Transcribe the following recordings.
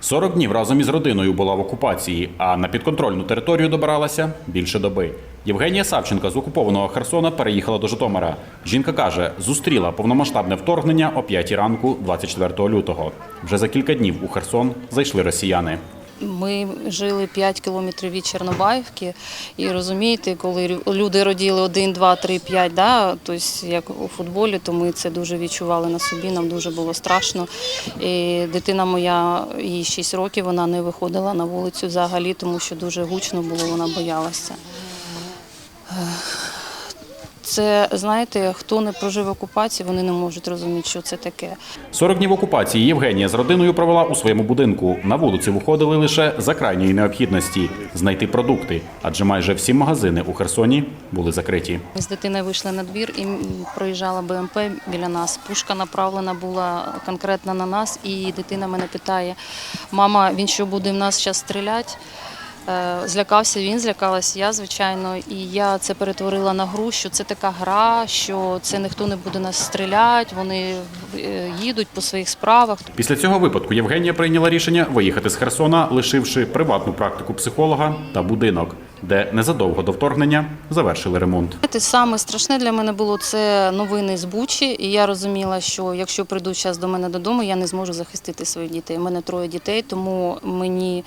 40 днів разом із родиною була в окупації, а на підконтрольну територію добиралася більше доби. Євгенія Савченка з окупованого Херсона переїхала до Житомира. Жінка каже, зустріла повномасштабне вторгнення о 5 ранку 24 лютого. Вже за кілька днів у Херсон зайшли росіяни. Ми жили 5 кілометрів від Чорнобаївки, і розумієте, коли люди родили 1, 2, 3, 5, да, тобто як у футболі, то ми це дуже відчували на собі, нам дуже було страшно. І дитина моя, їй 6 років, вона не виходила на вулицю взагалі, тому що дуже гучно було, вона боялася. Це, знаєте, хто не прожив окупацію, вони не можуть розуміти, що це таке. 40 днів окупації Євгенія з родиною провела у своєму будинку. На вулиці виходили лише за крайньої необхідності знайти продукти, адже майже всі магазини у Херсоні були закриті. Ми з дитиною вийшли на двір і проїжджала БМП біля нас. Пушка направлена була конкретно на нас, і дитина мене питає: мама, він що буде в нас зараз стріляти? Е, Злякався він, злякалась я, звичайно, і я це перетворила на гру, що це така гра, що це ніхто не буде нас стріляти, вони е, їдуть по своїх справах. Після цього випадку Євгенія прийняла рішення виїхати з Херсона, лишивши приватну практику психолога та будинок, де незадовго до вторгнення завершили ремонт. Знаєте, Саме страшне для мене було це новини з Бучі, і я розуміла, що якщо прийдуть зараз до мене додому, я не зможу захистити своїх дітей. У мене троє дітей, тому мені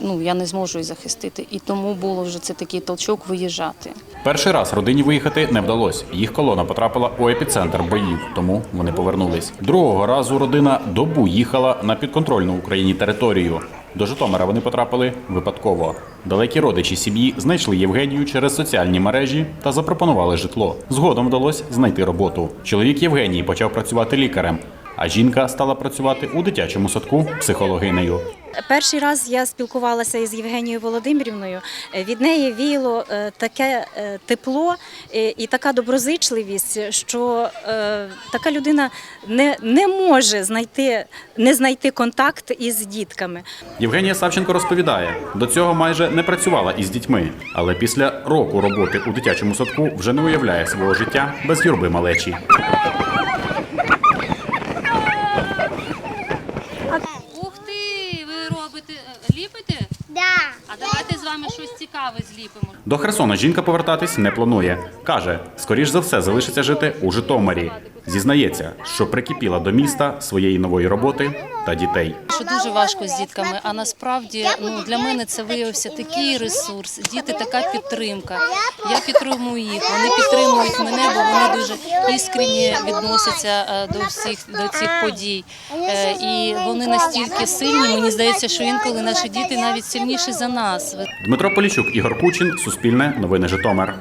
ну я не зможу їх захистити. І тому було вже це такий толчок виїжджати. Перший раз родині виїхати не вдалося. Їх колона потрапила у епіцентр боїв, тому вони повернулись. Другого разу родина добу їхала на підконтрольну Україні територію. До Житомира вони потрапили випадково. Далекі родичі сім'ї знайшли Євгенію через соціальні мережі та запропонували житло. Згодом вдалося знайти роботу. Чоловік Євгенії почав працювати лікарем, а жінка стала працювати у дитячому садку психологинею. Перший раз я спілкувалася із Євгенією Володимирівною. Від неї віяло е, таке е, тепло е, і така доброзичливість, що така людина не, не може знайти, не знайти контакт із дітками. Євгенія Савченко розповідає, до цього майже не працювала із дітьми, але після року роботи у дитячому садку вже не уявляє свого життя без юрби малечі. Да. А давайте з вами щось цікаве зліпимо. До Херсона жінка повертатись не планує. Каже, скоріш за все залишиться жити у Житомирі. Зізнається, що прикипіла до міста своєї нової роботи та дітей. Що дуже важко з дітками, а насправді ну для мене це виявився такий ресурс. Діти така підтримка. Я підтримую їх. Вони підтримують мене, бо вони дуже іскренні відносяться е, до всіх до цих подій. Е, І вони настільки сильні. Мені здається, що інколи наші діти навіть сильніші за нас. Дмитро Поліщук, Ігор Кучин, Суспільне, Новини Житомир.